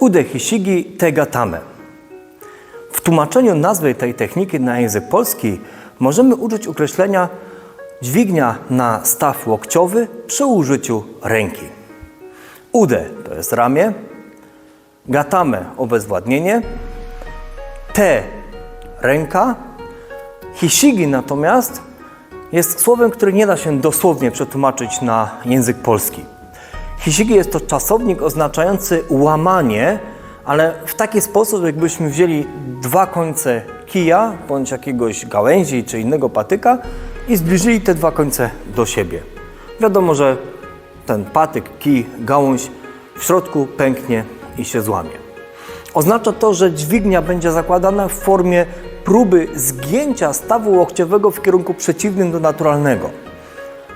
Ude Hishigi Tegatame. W tłumaczeniu nazwy tej techniki na język polski możemy użyć określenia dźwignia na staw łokciowy przy użyciu ręki. Ude to jest ramię, gatame obezwładnienie, te ręka, hishigi natomiast jest słowem, które nie da się dosłownie przetłumaczyć na język polski. Hishigi jest to czasownik oznaczający łamanie, ale w taki sposób, jakbyśmy wzięli dwa końce kija bądź jakiegoś gałęzi czy innego patyka i zbliżyli te dwa końce do siebie. Wiadomo, że ten patyk, kij, gałąź w środku pęknie i się złamie. Oznacza to, że dźwignia będzie zakładana w formie próby zgięcia stawu łokciowego w kierunku przeciwnym do naturalnego.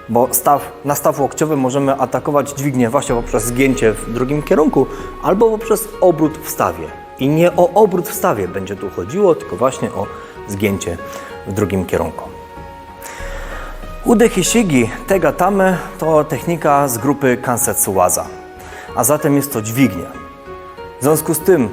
Bo staw, na staw łokciowy możemy atakować dźwignię właśnie poprzez zgięcie w drugim kierunku albo poprzez obrót w stawie. I nie o obrót w stawie będzie tu chodziło, tylko właśnie o zgięcie w drugim kierunku. Ude Hishigi Tegatame to technika z grupy Kansetsuwaza, a zatem jest to dźwignia. W związku z tym,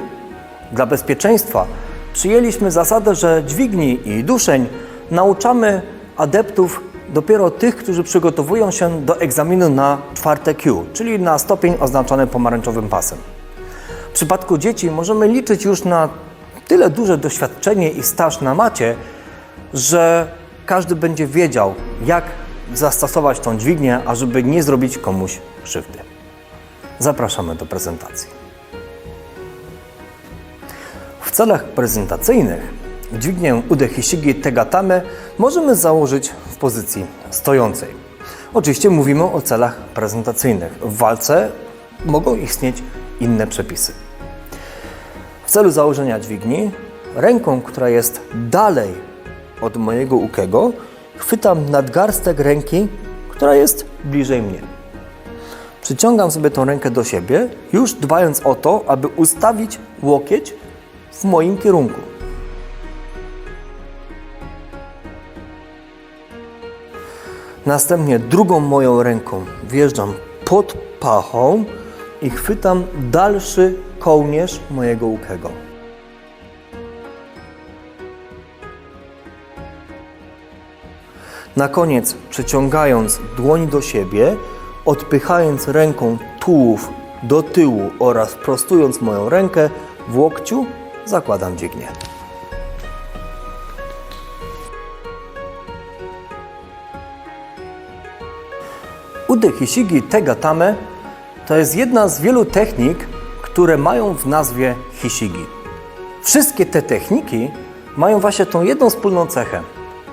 dla bezpieczeństwa przyjęliśmy zasadę, że dźwigni i duszeń nauczamy adeptów dopiero tych, którzy przygotowują się do egzaminu na czwarte Q, czyli na stopień oznaczony pomarańczowym pasem. W przypadku dzieci możemy liczyć już na tyle duże doświadczenie i staż na macie, że każdy będzie wiedział, jak zastosować tą dźwignię, ażeby nie zrobić komuś krzywdy. Zapraszamy do prezentacji. W celach prezentacyjnych dźwignię Ude Hishigi Tegatame możemy założyć w pozycji stojącej. Oczywiście mówimy o celach prezentacyjnych. W walce mogą istnieć inne przepisy. W celu założenia dźwigni ręką, która jest dalej od mojego ukego, chwytam nadgarstek ręki, która jest bliżej mnie. Przyciągam sobie tą rękę do siebie, już dbając o to, aby ustawić łokieć w moim kierunku. Następnie drugą moją ręką wjeżdżam pod pachą i chwytam dalszy kołnierz mojego łukego. Na koniec przyciągając dłoń do siebie, odpychając ręką tułów do tyłu oraz prostując moją rękę w łokciu, zakładam dźwignię. Ude Hishigi Tegatame to jest jedna z wielu technik, które mają w nazwie Hishigi. Wszystkie te techniki mają właśnie tą jedną wspólną cechę,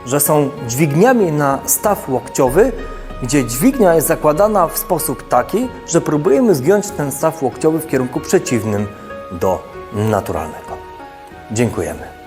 że są dźwigniami na staw łokciowy, gdzie dźwignia jest zakładana w sposób taki, że próbujemy zgiąć ten staw łokciowy w kierunku przeciwnym do naturalnego. Dziękujemy.